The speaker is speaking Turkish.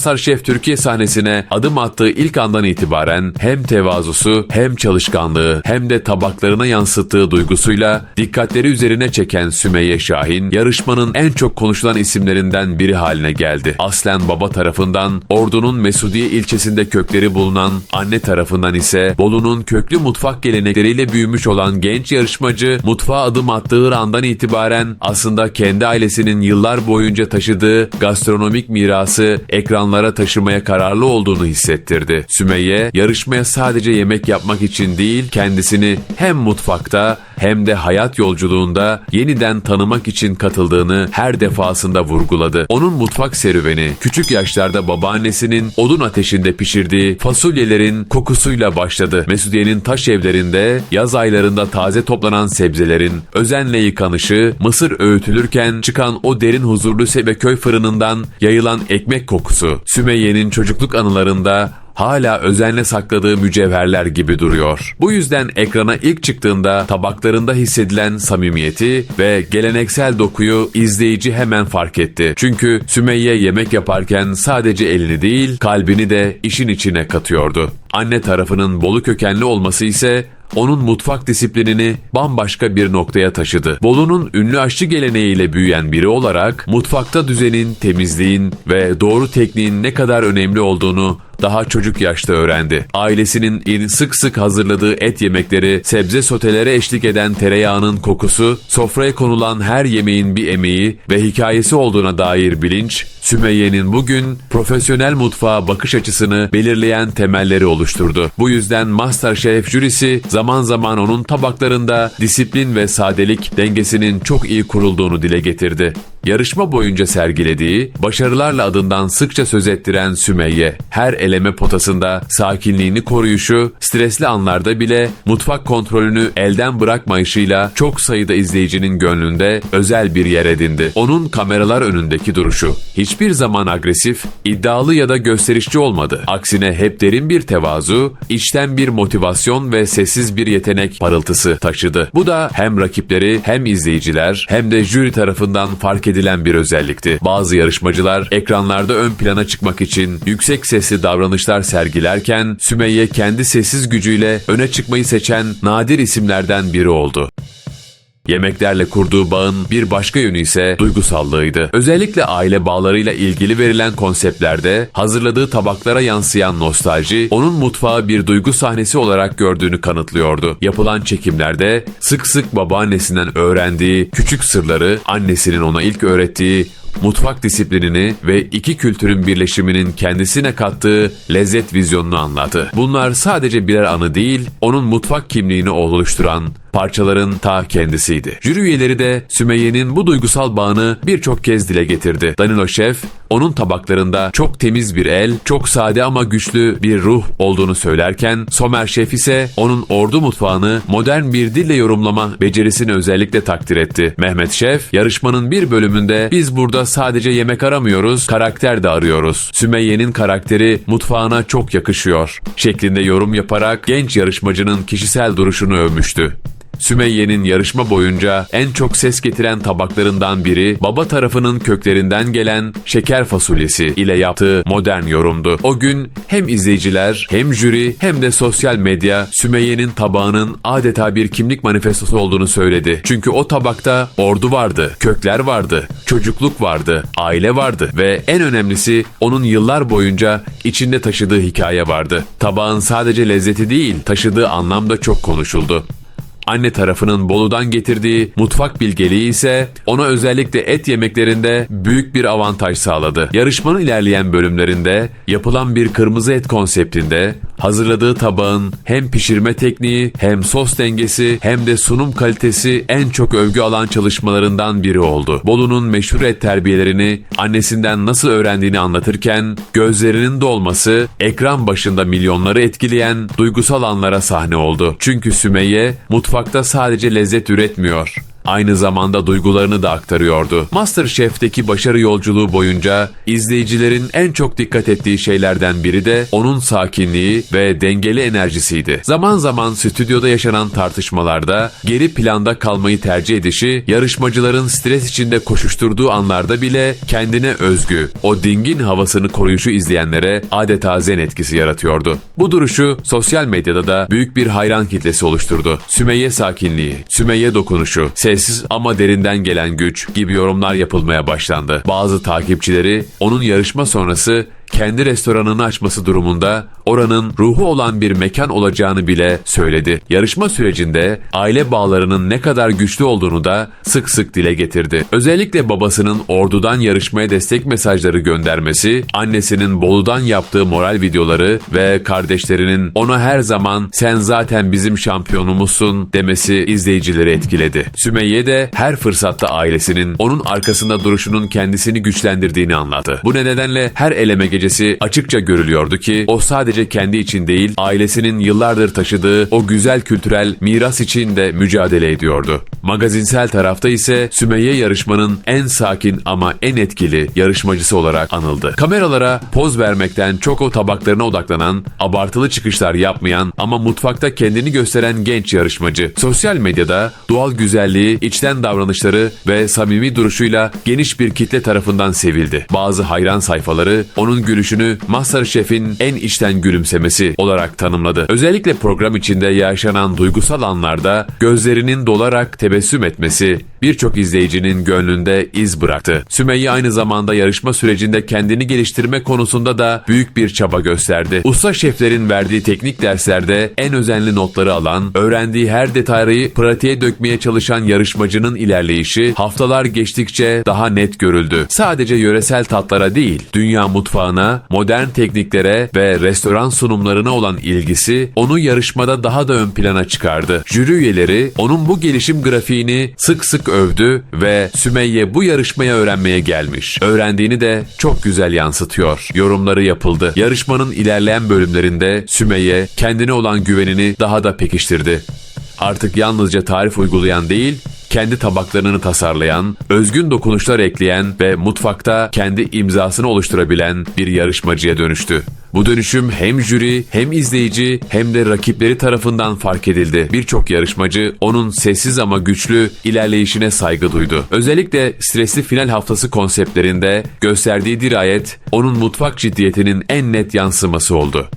Masterchef Türkiye sahnesine adım attığı ilk andan itibaren hem tevazusu hem çalışkanlığı hem de tabaklarına yansıttığı duygusuyla dikkatleri üzerine çeken Sümeyye Şahin yarışmanın en çok konuşulan isimlerinden biri haline geldi. Aslen baba tarafından Ordu'nun Mesudiye ilçesinde kökleri bulunan, anne tarafından ise Bolu'nun köklü mutfak gelenekleriyle büyümüş olan genç yarışmacı mutfağa adım attığı andan itibaren aslında kendi ailesinin yıllar boyunca taşıdığı gastronomik mirası ekranlara taşımaya kararlı olduğunu hissettirdi. Sümeyye yarışmaya sadece yemek yapmak için değil kendisini hem mutfakta hem de hayat yolculuğunda yeniden tanımak için katıldığını her defasında vurguladı. Onun mutfak serüveni küçük yaşlarda babaannesinin odun ateşinde pişirdiği fasulyelerin kokusuyla başladı. Mesudiye'nin taş evlerinde yaz aylarında taze toplanan sebzelerin özenle yıkanışı, mısır öğütülürken çıkan o derin huzurlu köy fırınından yayılan ekmek kokusu, Sümeyye'nin çocukluk anılarında hala özenle sakladığı mücevherler gibi duruyor. Bu yüzden ekrana ilk çıktığında tabaklarında hissedilen samimiyeti ve geleneksel dokuyu izleyici hemen fark etti. Çünkü Sümeyye yemek yaparken sadece elini değil kalbini de işin içine katıyordu. Anne tarafının Bolu kökenli olması ise onun mutfak disiplinini bambaşka bir noktaya taşıdı. Bolu'nun ünlü aşçı geleneğiyle büyüyen biri olarak mutfakta düzenin, temizliğin ve doğru tekniğin ne kadar önemli olduğunu daha çocuk yaşta öğrendi. Ailesinin sık sık hazırladığı et yemekleri, sebze sotelere eşlik eden tereyağının kokusu, sofraya konulan her yemeğin bir emeği ve hikayesi olduğuna dair bilinç, Sümeyye'nin bugün profesyonel mutfağa bakış açısını belirleyen temelleri oluşturdu. Bu yüzden Masterchef jürisi zaman zaman onun tabaklarında disiplin ve sadelik dengesinin çok iyi kurulduğunu dile getirdi. Yarışma boyunca sergilediği, başarılarla adından sıkça söz ettiren Sümeyye, her eleme potasında sakinliğini koruyuşu, stresli anlarda bile mutfak kontrolünü elden bırakmayışıyla çok sayıda izleyicinin gönlünde özel bir yer edindi. Onun kameralar önündeki duruşu hiçbir zaman agresif, iddialı ya da gösterişçi olmadı. Aksine hep derin bir tevazu, içten bir motivasyon ve sessiz bir yetenek parıltısı taşıdı. Bu da hem rakipleri hem izleyiciler hem de jüri tarafından fark edilen bir özellikti. Bazı yarışmacılar ekranlarda ön plana çıkmak için yüksek sesli davranışlar sergilerken Sümeyye kendi sessiz gücüyle öne çıkmayı seçen nadir isimlerden biri oldu. Yemeklerle kurduğu bağın bir başka yönü ise duygusallığıydı. Özellikle aile bağlarıyla ilgili verilen konseptlerde hazırladığı tabaklara yansıyan nostalji onun mutfağı bir duygu sahnesi olarak gördüğünü kanıtlıyordu. Yapılan çekimlerde sık sık babaannesinden öğrendiği küçük sırları, annesinin ona ilk öğrettiği mutfak disiplinini ve iki kültürün birleşiminin kendisine kattığı lezzet vizyonunu anlattı. Bunlar sadece birer anı değil, onun mutfak kimliğini oluşturan parçaların ta kendisiydi. Jüri üyeleri de Sümeyye'nin bu duygusal bağını birçok kez dile getirdi. Danilo Şef, onun tabaklarında çok temiz bir el, çok sade ama güçlü bir ruh olduğunu söylerken, Somer Şef ise onun ordu mutfağını modern bir dille yorumlama becerisini özellikle takdir etti. Mehmet Şef, yarışmanın bir bölümünde biz burada sadece yemek aramıyoruz, karakter de arıyoruz. Sümeyye'nin karakteri mutfağına çok yakışıyor şeklinde yorum yaparak genç yarışmacının kişisel duruşunu övmüştü. Sümeyye'nin yarışma boyunca en çok ses getiren tabaklarından biri baba tarafının köklerinden gelen şeker fasulyesi ile yaptığı modern yorumdu. O gün hem izleyiciler hem jüri hem de sosyal medya Sümeyye'nin tabağının adeta bir kimlik manifestosu olduğunu söyledi. Çünkü o tabakta ordu vardı, kökler vardı, çocukluk vardı, aile vardı ve en önemlisi onun yıllar boyunca içinde taşıdığı hikaye vardı. Tabağın sadece lezzeti değil, taşıdığı anlam da çok konuşuldu. Anne tarafının Bolu'dan getirdiği mutfak bilgeliği ise ona özellikle et yemeklerinde büyük bir avantaj sağladı. Yarışmanın ilerleyen bölümlerinde yapılan bir kırmızı et konseptinde hazırladığı tabağın hem pişirme tekniği hem sos dengesi hem de sunum kalitesi en çok övgü alan çalışmalarından biri oldu. Bolu'nun meşhur et terbiyelerini annesinden nasıl öğrendiğini anlatırken gözlerinin dolması ekran başında milyonları etkileyen duygusal anlara sahne oldu. Çünkü Sümeyye mutfak mutfakta sadece lezzet üretmiyor aynı zamanda duygularını da aktarıyordu. Masterchef'teki başarı yolculuğu boyunca izleyicilerin en çok dikkat ettiği şeylerden biri de onun sakinliği ve dengeli enerjisiydi. Zaman zaman stüdyoda yaşanan tartışmalarda geri planda kalmayı tercih edişi, yarışmacıların stres içinde koşuşturduğu anlarda bile kendine özgü, o dingin havasını koruyuşu izleyenlere adeta zen etkisi yaratıyordu. Bu duruşu sosyal medyada da büyük bir hayran kitlesi oluşturdu. Sümeyye sakinliği, Sümeyye dokunuşu, sessiz ama derinden gelen güç gibi yorumlar yapılmaya başlandı. Bazı takipçileri onun yarışma sonrası kendi restoranını açması durumunda oranın ruhu olan bir mekan olacağını bile söyledi. Yarışma sürecinde aile bağlarının ne kadar güçlü olduğunu da sık sık dile getirdi. Özellikle babasının ordudan yarışmaya destek mesajları göndermesi, annesinin Bolu'dan yaptığı moral videoları ve kardeşlerinin ona her zaman sen zaten bizim şampiyonumuzsun demesi izleyicileri etkiledi. Sümeyye de her fırsatta ailesinin onun arkasında duruşunun kendisini güçlendirdiğini anlattı. Bu nedenle her eleme gecesi açıkça görülüyordu ki o sadece kendi için değil ailesinin yıllardır taşıdığı o güzel kültürel miras için de mücadele ediyordu. Magazinsel tarafta ise Sümeyye yarışmanın en sakin ama en etkili yarışmacısı olarak anıldı. Kameralara poz vermekten çok o tabaklarına odaklanan, abartılı çıkışlar yapmayan ama mutfakta kendini gösteren genç yarışmacı. Sosyal medyada doğal güzelliği, içten davranışları ve samimi duruşuyla geniş bir kitle tarafından sevildi. Bazı hayran sayfaları onun gülüşünü Masterchef'in en içten gülümsemesi olarak tanımladı. Özellikle program içinde yaşanan duygusal anlarda gözlerinin dolarak tebessüm etmesi birçok izleyicinin gönlünde iz bıraktı. Sümeyye aynı zamanda yarışma sürecinde kendini geliştirme konusunda da büyük bir çaba gösterdi. Usta şeflerin verdiği teknik derslerde en özenli notları alan, öğrendiği her detayı pratiğe dökmeye çalışan yarışmacının ilerleyişi haftalar geçtikçe daha net görüldü. Sadece yöresel tatlara değil, dünya mutfağına, modern tekniklere ve restoran sunumlarına olan ilgisi onu yarışmada daha da ön plana çıkardı. Jüri üyeleri onun bu gelişim grafiğini sık sık övdü ve Sümeyye bu yarışmaya öğrenmeye gelmiş. Öğrendiğini de çok güzel yansıtıyor. Yorumları yapıldı. Yarışmanın ilerleyen bölümlerinde Sümeyye kendine olan güvenini daha da pekiştirdi. Artık yalnızca tarif uygulayan değil, kendi tabaklarını tasarlayan, özgün dokunuşlar ekleyen ve mutfakta kendi imzasını oluşturabilen bir yarışmacıya dönüştü. Bu dönüşüm hem jüri hem izleyici hem de rakipleri tarafından fark edildi. Birçok yarışmacı onun sessiz ama güçlü ilerleyişine saygı duydu. Özellikle stresli final haftası konseptlerinde gösterdiği dirayet onun mutfak ciddiyetinin en net yansıması oldu.